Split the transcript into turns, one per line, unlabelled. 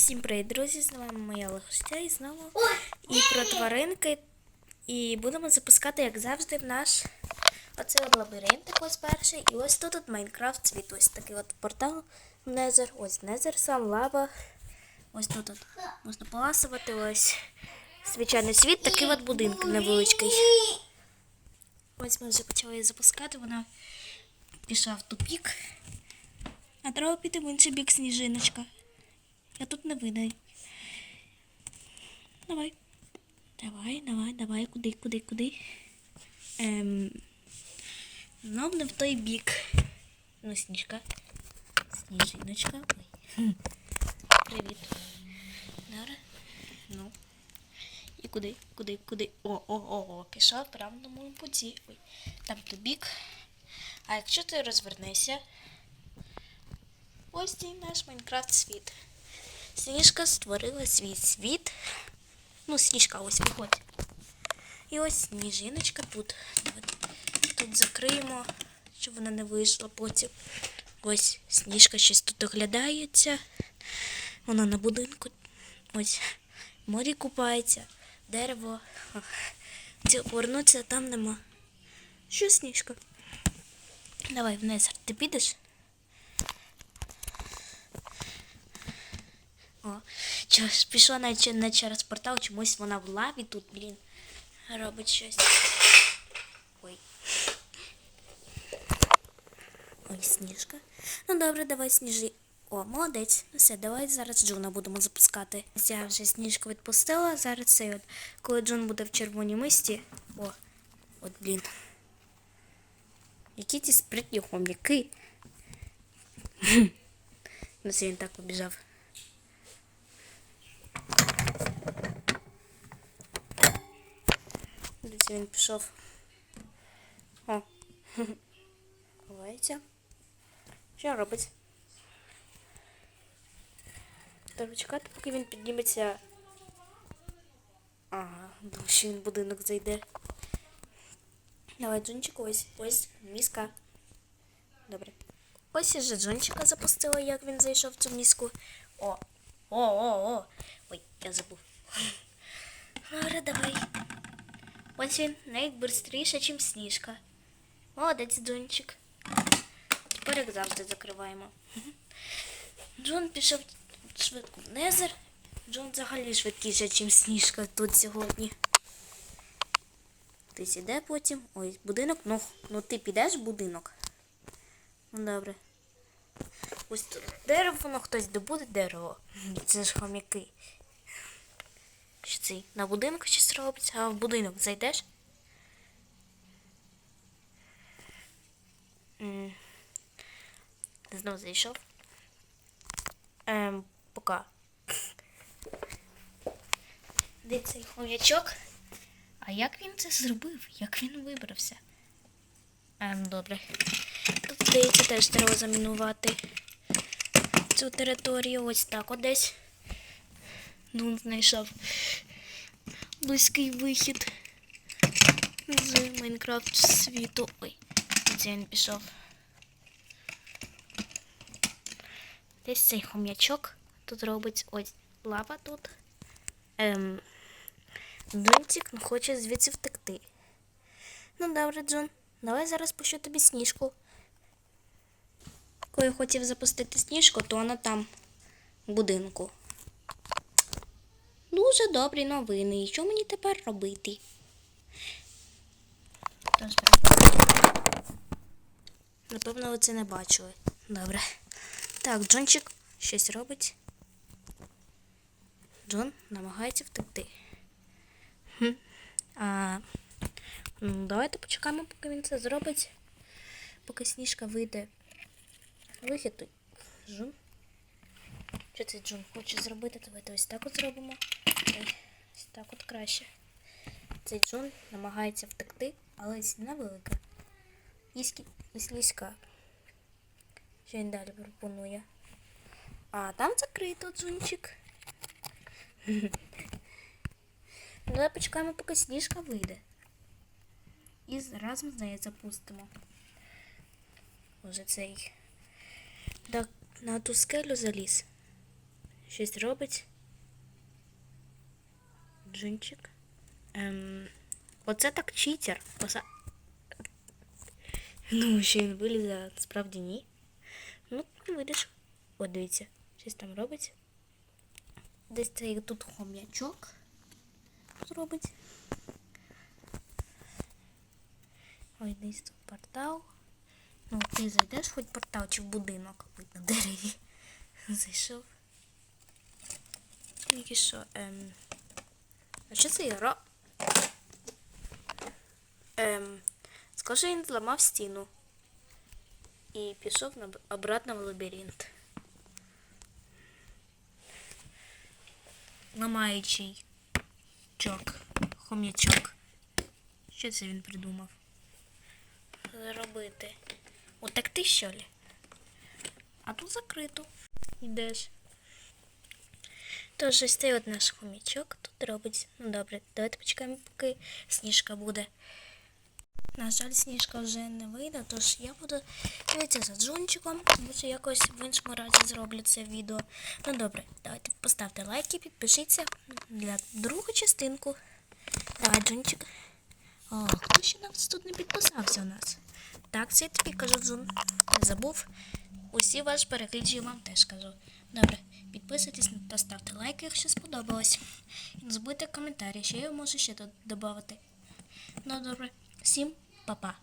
Всім привіт, друзі! З вами моя Легостя і знову і про тваринки. І будемо запускати, як завжди, в наш оцей от лабіринт, ось перший. І ось тут от Майнкрафт світ. Ось такий от портал Незер. Ось Незер сам, лава. Ось тут от можна поласувати. Ось звичайний світ, такий от будинок невеличкий. Ось ми вже почали її запускати, вона пішла в тупік. А треба піти в інший бік сніжиночка. Я тут не видаю. Давай. Давай, давай, давай, куди, куди, куди. Ем, знов не в той бік. Ну, сніжка. Сніжиночка. Привіт. Добре. Ну. І куди, куди, куди? О, о, о, о, пішов прямо на моєму путі. Ой. Там той бік. А якщо ти розвернешся, ось цей наш Майнкрафт світ. Сніжка створила свій світ. Ну, сніжка ось виходь. І ось сніжиночка тут. Тут закриємо, щоб вона не вийшла потім. Ось сніжка щось тут оглядається. Вона на будинку. Ось морі купається, дерево. Цього повернутися там нема. Що сніжка? Давай вниз, ти підеш? О, ж пішла наче не через портал, чомусь вона в лаві тут, блін, робить щось. Ой. Ой, сніжка. Ну добре, давай сніжи. О, молодець. Ну все, давай зараз Джуна будемо запускати. Я вже сніжку відпустила. Зараз цей от, коли Джун буде в червоній мисті. О, от блін. Які ті спритні хом'яки. Ну це він так побіжав. Він пішов. О. Ховається. Що робить? Треба чекати, поки він підніметься. Ага, що він будинок зайде. Давай, Джунчик, ось, ось міска. Добре. Ось я вже Джунчика запустила, як він зайшов в цю міску. О! О, о, о! Ой, я забув. Добре, давай. Ось він швидше, ніж сніжка. Молодець, Джунчик. Тепер, як завжди, закриваємо. Джун пішов швидко в Незер. Джун взагалі швидкіше, ніж сніжка тут сьогодні. Ти сіде потім. Ой, будинок. Ну, ну ти підеш в будинок. Ну добре. Ось тут дерево, воно хтось добуде дерево. Це ж хомяки. Цей на будинку щось робиться, а в будинок зайдеш? М. Знов зайшов. Ем, пока. Де цей хомячок? А як він це зробив? Як він вибрався? Ем, добре. Тут, здається, теж треба замінувати цю територію. Ось так от десь. Ну, знайшов близький вихід з Майнкрафт світу. Ой, де він пішов. Десь цей хом'ячок тут робить ось лава тут. Ем, Джунтик ну, хоче звідси втекти. Ну добре, Джун, давай зараз пущу тобі сніжку. Коли я хотів запустити сніжку, то вона там в будинку. Дуже добрі новини. І що мені тепер робити? Напевно, ви це не бачили. Добре. Так, Джончик щось робить. Джон намагається втекти. Хм. А, ну, давайте почекаємо, поки він це зробить. Поки сніжка вийде. Вихід тут. Що цей Джун хоче зробити? Давайте ось так от зробимо. Ось так от краще. Цей Джун намагається втекти, але стіна велика. І слизька. Що він далі пропонує? А там закрито Джунчик. Ну, давай почекаємо, поки сніжка вийде. І разом з нею запустимо. Може цей. На ту скелю заліз. Щось робить. Джунчик. Ем, оце так читер. Поса... Ну, що він вилізе, справді ні. Ну, вирішив. О, дивіться, щось там робить. Десь цей тут хом'ячок зробить. Ой, десь тут портал. Ну, ти зайдеш хоч портал чи в будинок на дереві. Зайшов. Тільки що, ем. А що це ро? Ем. Схоже, він зламав стіну. І пішов на обратно в лабіринт. Ламаючий чок. Хом'ячок. Що це він придумав? Зробити. Утекти, що ли? А тут закрито. Йдеш. Тож ось цей от наш хомячок тут робить. Ну добре, давайте почекаємо, поки сніжка буде. На жаль, сніжка вже не вийде, тож я буду дивитися за джунчиком, може якось в іншому разі зроблю це відео. Ну добре, давайте поставте лайк і підпишіться для другу частинку. Давай, джунчик. О, хто ще нас тут не підписався у нас? Так, це я тобі кажу, Джун. Не забув. Усі ваш перегляді вам теж кажу. Добре, підписуйтесь та ставте лайк, якщо сподобалось. І не забудьте коментарі, що я можу ще додати. Ну добре, всім па-па.